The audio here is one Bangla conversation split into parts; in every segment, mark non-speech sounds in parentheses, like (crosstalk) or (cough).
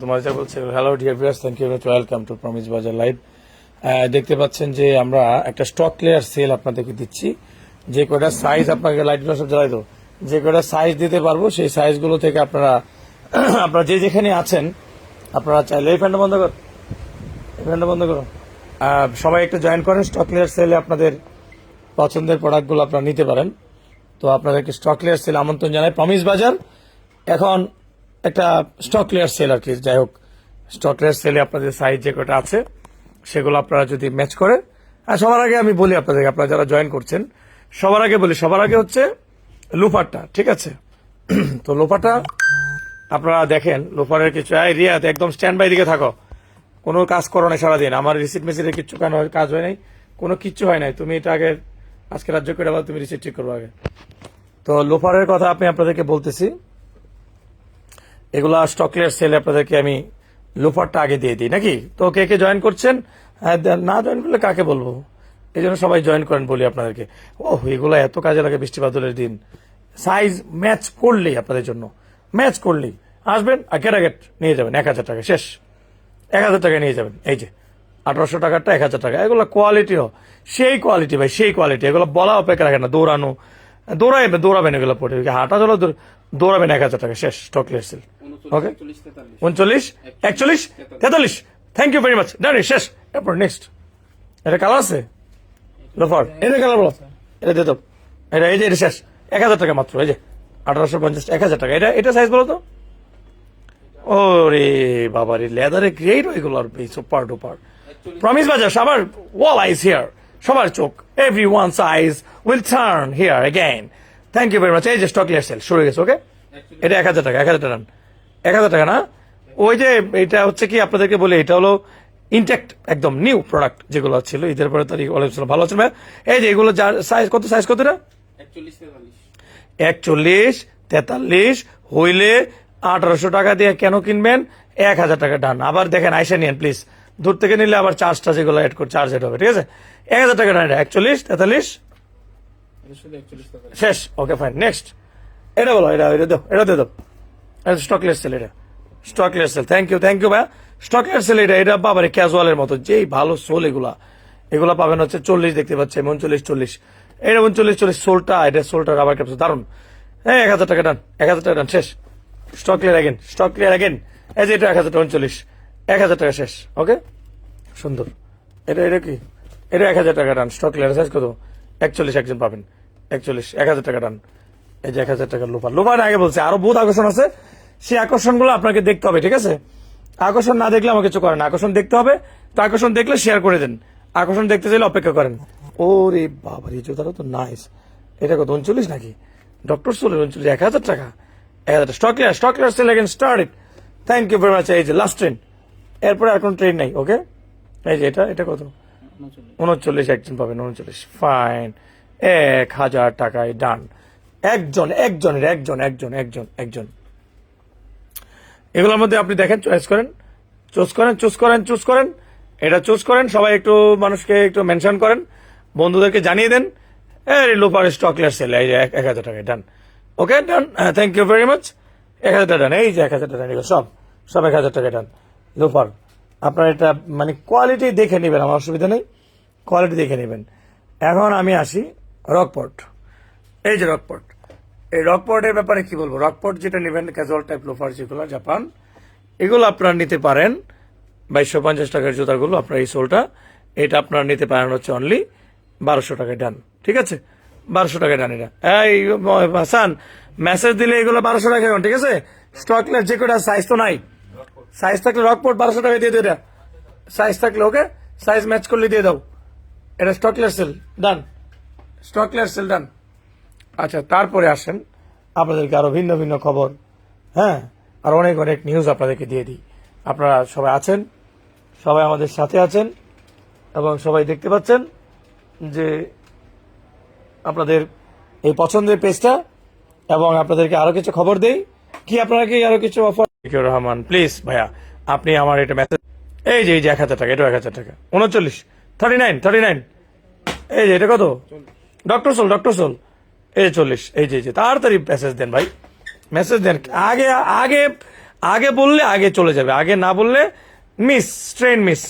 তোমার যা বলছে hello dear viewers thank you welcome to Promise Bazar live দেখতে পাচ্ছেন যে আমরা একটা স্টক ক্লিয়ার সেল আপনাদেরকে দিচ্ছি। যে কয়টা সাইজ আপনাকে লাইটগুলো সব জ্বালাই দেবো। যে কয়টা সাইজ দিতে পারব, সেই সাইজগুলো থেকে আপনারা আপনারা যে যেখানে আছেন, আপনারা চাইলে এই ফ্যানটা বন্ধ কর। এই ফ্যানটা বন্ধ করো। সবাই একটু জয়েন করেন স্টক ক্লিয়ার সেলে আপনাদের পছন্দের প্রোডাক্টগুলো আপনারা নিতে পারেন। তো আপনাদেরকে স্টক ক্লিয়ার সেল আমন্ত্রণ জানাই প্রমিস বাজার এখন একটা স্টক লেয়ার সেল আর কি। যাই হোক স্টক লেয়ার সেলে আপনাদের সাইজ যে কটা আছে, সেগুলো আপনারা যদি ম্যাচ করে আর সবার আগে আমি বলি আপনাদেরকে, আপনারা যারা জয়েন করছেন, সবার আগে বলি, সবার আগে হচ্ছে লোফারটা, ঠিক আছে? (clears throat) তো লোফারটা, আপনারা দেখেন, লোফারের কিছু, এই রিয়াদ, একদম স্ট্যান্ড বাই দিকে থাকো। কোনো কাজ করো না সারাদিন। আমার রিসিট মেসিটের কিচ্ছু কেন কাজ হয় নাই? কোনো কিচ্ছু হয় নাই। তুমি এটা আগে, আজকে রাজ্য করে আবার তুমি রিসিট ঠিক করব আগে। তো লোফারের কথা আমি আপনাদেরকে বলতেছি। এগুলা স্টক ক্লিয়ার সেলে আপনাদেরকে আমি লোফারটা আগে দিয়ে দিই নাকি? তো কে কে জয়েন করছেন? হ্যাঁ, না জয়েন করলে কাকে বলব? এই জন্য সবাই জয়েন করেন বলি আপনাদেরকে। ও এগুলো এত কাজে লাগে বৃষ্টি বাদলের দিন। সাইজ ম্যাচ করলেই আপনাদের জন্য। ম্যাচ করলেই। আসবেন আর গেট গেট নিয়ে যাবেন এক হাজার টাকা শেষ। এক হাজার টাকা নিয়ে যাবেন এই যে। আঠারোশো টাকারটা এক হাজার টাকা। এগুলো কোয়ালিটিও সেই কোয়ালিটি ভাই সেই কোয়ালিটি এগুলো বলা অপেক্ষা রাখে না দৌড়ানো। দৌড়াইবে দৌড়াবেন এগুলো পড়ে হাঁটা চলো দৌড়াবেন এক হাজার টাকা শেষ স্টক লেসেল ওকে উনচল্লিশ একচল্লিশ তেতাল্লিশ। থ্যাংক ইউ ভেরি মাচ ডানি শেষ। এরপর নেক্সট এটা কালার আছে? লোফার এটা কালার বলো এটা দিয়ে দাও। এটা এই যে এটা শেষ। এক হাজার টাকা মাত্র এই যে। আঠারোশো পঞ্চাশ এক হাজার টাকা। এটা এটা সাইজ বলো তো। ওরে বাবা রে লেদারে গ্রেট ওইগুলো আর সুপার ডুপার প্রমিস বাজার সবার ওয়াল আইস হিয়ার সবার চোখ every one size will turn here again thank you very much এই যে স্টক লিয়ার সেল শুরু গেছে ওকে এটা এক হাজার টাকা এক হাজার টাকা এক হাজার টাকা না? ওই যে এটা হচ্ছে কি আপনাদেরকে বলি এটা হলো ইনটেক্ট একদম নিউ প্রোডাক্ট যেগুলো ছিল। ঈদের পরে তারিখ ছিল ভালো ছিল এই যে এগুলো যার সাইজ কত সাইজ কত এটা? একচল্লিশ তেতাল্লিশ। হইলে আঠারোশো টাকা দিয়ে কেন কিনবেন? এক হাজার টাকা ডান আবার দেখেন আইসা নিয়েন প্লিজ দূর থেকে নিলে আবার চার্জটা যেগুলো অ্যাড করে চার্জ হবে ঠিক আছে? এক হাজার টাকা ডান একচল্লিশ তেতাল্লিশ শেষ ওকে ফাইন নেক্সট এটা বলো, এটা এটা এটা দিয়ে দাও। এটা স্টকলেস সেল এটা। Stockless sale thank you thank you ভাই স্টকলেস সেল এটা এটা বাবারে ক্যাজুয়ালের মতো, যেই ভালো সোল এগুলা। এগুলা পাবেন হচ্ছে চল্লিশ, দেখতে পাচ্ছি উনচল্লিশ, চল্লিশ। এটা উনচল্লিশ, চল্লিশ সোলটা এটা সোলটা রাবার ক্যাপসুল দারুণ হ্যাঁ এক হাজার টাকা ডান, এক হাজার টাকা ডান, শেষ। Stock clear again stock clear again এই যে এটা এক হাজার টাকা, উনচল্লিশ। এক হাজার টাকা শেষ ওকে সুন্দর। এটা এটা কি? এটা এক হাজার টাকা ডান স্টক ক্লিয়ার সাইজ কত? একচল্লিশ একজন পাবেন। একচল্লিশ, এক হাজার টাকা ডান। এই যে এক হাজার টাকার লোফার লোফার আগে বলছে, আরও বহুত আকর্ষণ আছে। সেই আকর্ষণগুলো আপনাকে দেখতে হবে, ঠিক আছে? আকর্ষণ না দেখলে আমাকে কিছু করেন আকর্ষণ দেখতে হবে, তো আকর্ষণ দেখলে শেয়ার করে দেন। আকর্ষণ দেখতে চাইলে অপেক্ষা করেন। ওরে বাবা এই জুতাটা তো নাইস এটা কত, উনচল্লিশ নাকি? ডক্টর সোলের উনচল্লিশ, এক হাজার টাকা। এক হাজার stock clear stock clear sale again start it thank you very much এই যে লাস্ট ট্রেন এরপরে আর কোনো ট্রেন নাই ওকে এই যে এটা এটা কত? উনচল্লিশ। একজন পাবেন, উনচল্লিশ। ফাইন এক হাজার টাকায় ডান একজন, একজনের, একজন একজন একজন একজন। এগুলোর মধ্যে আপনি দেখেন চয়েস করেন। চুজ করেন চুজ করেন চুজ করেন। এটা চুজ করেন, সবাই একটু মানুষকে একটু মেনশন করেন। বন্ধুদেরকে জানিয়ে দেন। লোপার স্টকলের সেল এই যে এক হাজার টাকায় done okay done thank you very much এক হাজার টাকা ডান এই যে এক হাজার টাকা সব সব এক হাজার টাকা ডান লোপার। আপনার এটা মানে কোয়ালিটি দেখে নেবেন, আমার অসুবিধা নেই। কোয়ালিটি দেখে নেবেন। এখন আমি আসি রকপট। এই যে রকপট। এই রকপটের ব্যাপারে কি বলব? রকপট যেটা নেবেন ক্যাজুয়াল টাইপ লোফার যেগুলো, জাপান, এগুলো আপনারা নিতে পারেন। বাইশশো পঞ্চাশ টাকার জুতাগুলো, আপনার এই সোলটা। এটা আপনারা নিতে পারেন হচ্ছে অনলি বারোশো টাকায় ডান ঠিক আছে? বারোশো টাকায় ডান এটা। এই হাসান মেসেজ দিলে এগুলো বারোশো টাকা ঠিক আছে? স্টকলেস যে কটা সাইজ তো নাই। সাইজ থাকলে রকপট বারোশো টাকায় দিয়ে এটা। সাইজ থাকলে ওকে সাইজ ম্যাচ করলে দিয়ে দাও। এটা স্টকলেস সেল ডান স্টকলেস সেল ডান আচ্ছা তারপরে আসেন আপনাদেরকে আরও ভিন্ন ভিন্ন খবর। হ্যাঁ আর অনেক অনেক নিউজ আপনাদেরকে দিয়ে দিই। আপনারা সবাই আছেন, সবাই আমাদের সাথে আছেন, এবং সবাই দেখতে পাচ্ছেন যে আপনাদের এই পছন্দের পেজটা এবং আপনাদেরকে আরও কিছু খবর দেই। কি, আপনারা কি আরও কিছু অফার রহমান প্লিজ ভাইয়া আপনি আমার এটা মেসেজ এই যে এই যে এক হাজার টাকা এটাও এক হাজার টাকা। উনচল্লিশ। থার্টি নাইন থার্টি নাইন এই যে এটা কত? ডক্টর সোল ডক্টর সোল এই যে চল্লিশ এই যে তাড়াতাড়ি মেসেজ দেন ভাই। মেসেজ দেন। আগে আগে আগে বললে আগে চলে যাবে। আগে না বললে মিস ট্রেন মিস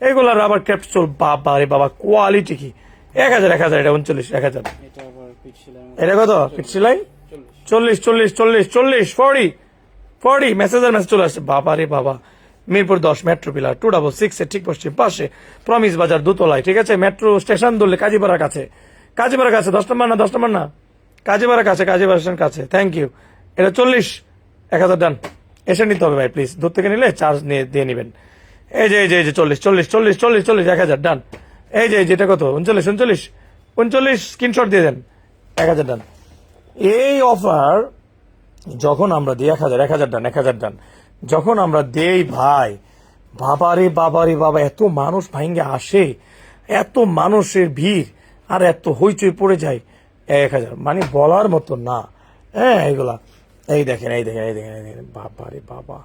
এগুলো রাবার ক্যাপসুল বাবা রে বাবা কোয়ালিটি কি? এক হাজার এক হাজার এটা উনচল্লিশ এক হাজার। এটা আবার এটা কত? ফিট সেলাই চল্লিশ চল্লিশ চল্লিশ চল্লিশ ফর্টি ফর্টি মেসেজের মেসেজ চলে আসছে বাবা রে বাবা, মিরপুর দশ metro pillar two double six এর ঠিক পশ্চিম পাশে প্রমিস বাজার দুতলায়, ঠিক আছে? মেট্রো স্টেশন ধরলে কাজীপাড়ার কাছে। কাজীপাড়ার কাছে, দশ নম্বর না, দশ নম্বর না? কাজীপাড়ার কাছে, কাজীপাড়া স্টেশন কাছে থ্যাংক ইউ এটা চল্লিশ, এক হাজার ডান এসে নিতে হবে ভাই প্লিজ দূর থেকে নিলে চার্জ নিয়ে, দিয়ে নেবেন। এই যে এই যে এই যে চল্লিশ চল্লিশ চল্লিশ চল্লিশ চল্লিশ, এক হাজার ডান এই যে, এই যেটা কত? উনচল্লিশ উনচল্লিশ উনচল্লিশ স্ক্রিনশট দিয়ে দেন। এক হাজার ডান এই অফার যখন আমরা দিই এক হাজার এক হাজার ডান, এক হাজার ডান, যখন আমরা দেই, ভাই, বাবারে বাবারে, বাবা, এত মানুষ ভাইঙ্গে আসে, এত মানুষের ভিড়, আর এত হইচই পড়ে যায় এক হাজার মানে বলার মতো না হ্যাঁ এগুলা, এই দেখেন এই দেখেন এই দেখেন এই দেখেন, বাবারে, বাবা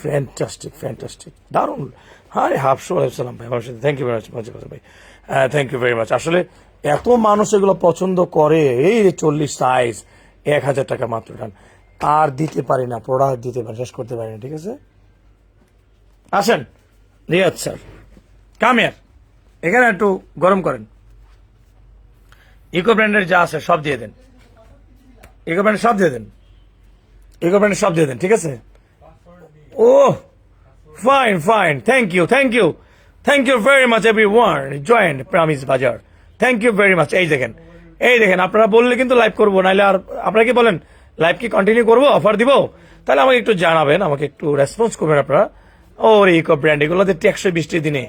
ফ্যান্টাস্টিক ফ্যান্টাস্টিক দারুণ হারে হাফসু আলাইসালাম ভাই সাথে থ্যাংক ইউ ভেরি মাচ ভাই থ্যাংক ইউ ভেরি মাচ আসলে এত মানুষ এগুলো পছন্দ করে, এই চল্লিশ সাইজ এক হাজার টাকা মাত্র, ডান আর দিতে পারি না প্রোডাক্ট দিতে পারি, শেষ করতে পারি না, ঠিক আছে? আসেন, রিয়াদ স্যার। কামিয়ার এখানে একটু গরম করেন। ইকো ব্র্যান্ডের যা আছে, সব দিয়ে দেন। ইকো ব্র্যান্ডের সব দিয়ে দেন। ইকো ব্র্যান্ডের সব দিয়ে দেন, ঠিক আছে? ও fine fine thank you thank you thank you very much every one joined Promise Bazar thank you very much এই দেখেন। এই দেখেন, আপনারা বললে কিন্তু লাইভ করব, নাহলে আর আপনারা কি বলেন? লাইভ কি কন্টিনিউ করব? অফার দিব? তাহলে আমাকে একটু জানাবেন, আমাকে একটু রেসপন্স করবেন আপনারা। ওর ইকো ব্র্যান্ড এগুলোতে টেকসই বৃষ্টির দিনে।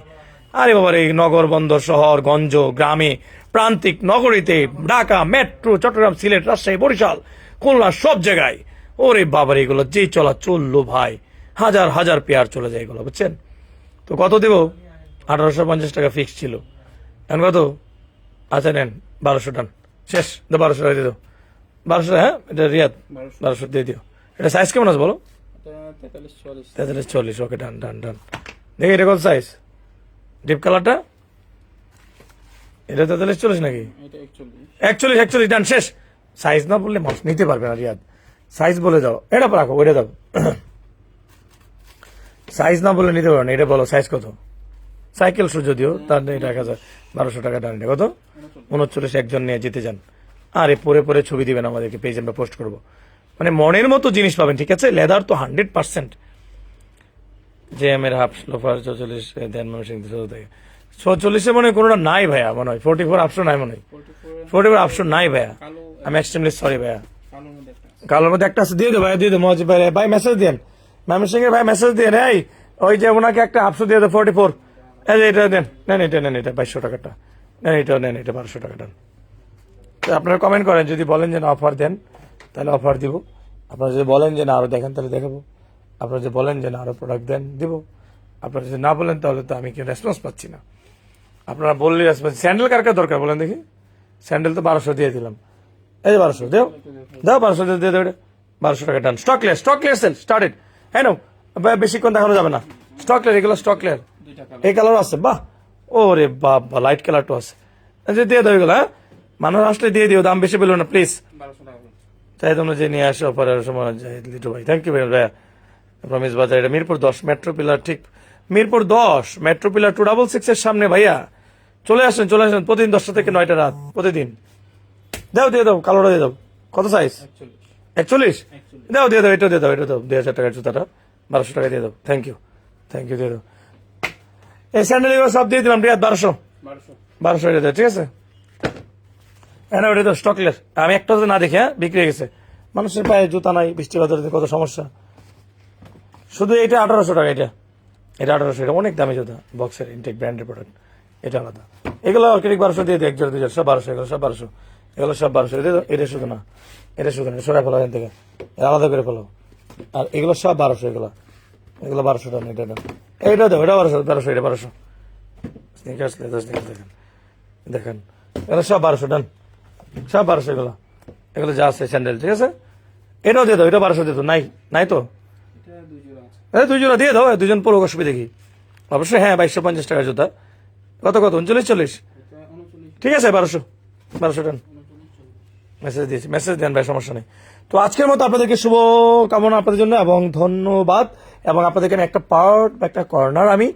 আরে বাবার এই নগর বন্দর শহর, গঞ্জ, গ্রামে, প্রান্তিক নগরীতে, ঢাকা মেট্রো চট্টগ্রাম, সিলেট, রাজশাহী, বরিশাল, খুলনা, সব জায়গায়। ওরে বাবার এগুলো যেই চলা চলল ভাই। হাজার হাজার পেয়ার চলে যায় এগুলো, বুঝছেন? তো কত দেব? আঠারোশো পঞ্চাশ টাকা ফিক্স ছিল। এখন কত? আচ্ছা নেন, বারোশো টান। শেষ বারোশো টাকা দিয়ে বারোশো হ্যাঁ? এটা রিয়াদ। বারোশো। দিয়ে দিও। এটা সাইজ কেমন আছে বলো? তেতাল্লিশ চল্লিশ ওকে ডান ডান ডান দেখি এটা কত সাইজ ডিপ কালারটা এটা তেতাল্লিশ চল্লিশ নাকি? একচল্লিশ। একচল্লিশ ডান শেষ। সাইজ না বললে মানুষ নিতে পারবে না রিয়াদ। সাইজ বলে দাও। এটা রাখো ওইটা দাও। সাইজ না বলে নিতে পারবে না এটা বলো সাইজ কত? সাইকেল শু যদিও তার এটা এক হাজার বারোশো টাকা ডান কত? উনচল্লিশ একজন নিয়ে জিতে যান। আরে পরে পরে ছবি দিবেন আমাদেরকে পেজ আমরা পোস্ট করব। মানে মনের মতো জিনিস পাবেন, ঠিক আছে? লেদার তো হান্ড্রেড পার্সেন্ট যে এর হাফ লোফার চৌচল্লিশ দেন মানুষ থেকে। চৌচল্লিশে মনে হয় কোনোটা নাই ভাইয়া মনে হয়। ফোর্টি ফোর আপশন নাই মনে হয়। ফোর্টি ফোর আপশন নাই ভাইয়া। আমি এক্সট্রিমলি সরি ভাইয়া। কালোর মধ্যে একটা আছে। দিয়ে দো ভাইয়া, দিয়ে দো মহাজি ভাই ভাই মেসেজ দেন। ম্যামের সঙ্গে ভাই মেসেজ দেন এই, ওই যে ওনাকে একটা আপশো দিয়ে দো ফোর্টি ফোর এই এটা দেন। নেন এটা নেন এটা, বাইশশো টাকাটা নেন এটা নেন এটা, বারোশো টাকাটা। আপনারা কমেন্ট করেন যদি বলেন যে না অফার দেন তাহলে অফার দিব। আপনারা যদি বলেন যে না আরও দেখেন তাহলে দেখাবো। আপনারা যদি বলেন যে না আরও প্রোডাক্ট দেন দিব। আপনারা যদি না বলেন তাহলে তো আমি কি রেসপন্স পাচ্ছি না। আপনারা বললে রেসপন্স স্যান্ডেল কার কার দরকার বলেন দেখি? স্যান্ডেল তো বারোশো দিয়ে দিলাম। এই যে বারোশো দেও। দাও বারোশো দিয়ে এটা বারোশো টাকা done stock clear stock clear sale started হ্যাঁ নাও বেশিক্ষণ দেখানো যাবে না। স্টক ক্লিয়ার এগুলো স্টক ক্লিয়ার এই কালার আছে বাহ। ও রে বাবা লাইট কালারটা আছে। যে দিয়ে দাও এগুলো হ্যাঁ? মানুষ আসলে দিয়ে দিও দাম বেশি বলল না প্লিজ তাই। তোমরা যে নিয়ে আসো পরের সময় লিটু ভাই। থ্যাংক ইউ ভাই ভাইয়া। প্রমিস বাজার এটা মিরপুর দশ মেট্রো পিলার ঠিক। মিরপুর দশ metro pillar two double six এর সামনে ভাইয়া। চলে আসেন চলে আসেন প্রতিদিন দশটা থেকে নয়টা রাত প্রতিদিন। দাও দিয়ে দাও কালোটা দিয়ে দাও। কত সাইজ একচল্লিশ। দাও দিয়ে দাও এটা দিয়ে দাও এটা দাও। দুই হাজার টাকার জুতাটা বারোশো টাকা দিয়ে দাও। থ্যাংক ইউ থ্যাংক ইউ দিয়ে দাও। এই স্যান্ডেলগুলো সব দিয়ে দিলাম রিয়াদ বারোশো। বারোশো। এটা ঠিক আছে? হ্যাঁ তো স্টক ক্লিয়ার আমি একটা না দেখি হ্যাঁ বিক্রি হয়ে গেছে। মানুষের পায়ে জুতা নাই, বৃষ্টি বাদলে কত সমস্যা। শুধু এটা আঠারোশো টাকা, এটা। এটা আঠারোশো এটা অনেক দামি জুতা বক্সের ইনটেক ব্র্যান্ডের প্রোডাক্ট এটা আলাদা। এগুলো অর্কেটিক বারোশো দিয়ে দিই দুজন সব বারোশো, এগুলো সব বারোশো। এগুলো সব বারোশো। এটা এটা শুধু না। এটা শুধু না, সরাই ফেলো এখান থেকে। আলাদা করে ফেলো। আর এগুলো সব বারোশো, এগুলো। এগুলো বারোশো টাকা, এটা দাও। এইটা দাও, এটা বারোশো বারোশো, এটা বারোশো। দেখেন। দেখেন। এগুলো সব বারোশো, ডান। সব বারোশো এগুলো। এগুলো যা আছে স্যান্ডেল, ঠিক আছে? এটাও দিয়ে দাও এটা বারোশো দিয়ে নাই নাই তো? দুজনে দিয়ে দাও দুজন পুরো অসুবিধা দেখি অবশ্যই হ্যাঁ বাইশশো পঞ্চাশ টাকা জুতা। কত কত? উনচল্লিশ, চল্লিশ? ঠিক আছে, বারোশো। বারোশো টান। মেসেজ দিয়েছি মেসেজ দেন ভাই, সমস্যা নেই। তো আজকের মতো আপনাদেরকে শুভ কামনা আপনাদের জন্য এবং ধন্যবাদ। এবং আপনাদের এখানে একটা পার্ট বা একটা কর্নার আমি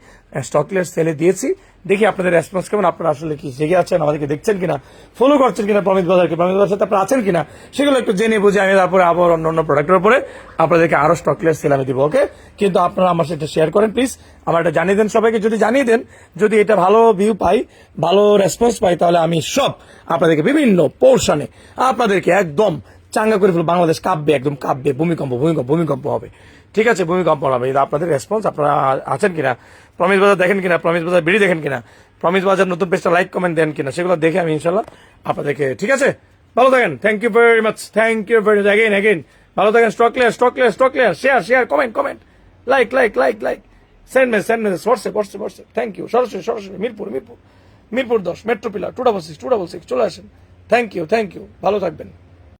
স্টকলেস সেলে দিয়েছি। দেখি আপনাদের রেসপন্স কেমন, আপনারা আসলে কি জেগে আছেন, আমাদেরকে দেখছেন কিনা ফলো করছেন কিনা প্রমিত বাজারকে, প্রমিত বাজার সাথে আপনারা আছেন কিনা, সেগুলো একটু জেনে বুঝে আমি তারপরে আবার অন্য অন্য প্রোডাক্টের উপরে আপনাদেরকে আরও স্টকলেস সেল আমি দিব ওকে কিন্তু আপনারা আমার সাথে শেয়ার করেন প্লিজ আমার এটা জানিয়ে দেন সবাইকে, যদি জানিয়ে দেন, যদি এটা ভালো ভিউ পাই, ভালো রেসপন্স পাই, তাহলে আমি সব আপনাদেরকে বিভিন্ন পোর্শনে আপনাদেরকে একদম চাঙ্গা করে ফেলব, বাংলাদেশ কাঁপবে, একদম কাঁপবে, ভূমিকম্প ভূমিকম্প ভূমিকম্প হবে। ঠিক আছে, ভূমিকম্প হবে। এটা আপনাদের রেসপন্স আপনারা আছেন কিনা? প্রমিস বাজার দেখেন কিনা? প্রমিস বাজার বিড়ি দেখেন কিনা? প্রমিস বাজার নতুন পেজটা লাইক কমেন্ট দেন কিনা? সেগুলো দেখে আমি ইনশাল্লাহ আপনাদেরকে, ঠিক আছে? ভালো থাকেন। Thank you very much thank you very much again again ভালো থাকেন stock clear stock clear stock clear share share comment comment like like like like send message send message WhatsApp WhatsApp WhatsApp thank you সরাসরি সরাসরি, মিরপুর মিরপুর। মিরপুর দশ metro pillar two double six two double six চলে আসেন। থ্যাংক ইউ থ্যাংক ইউ ভালো থাকবেন।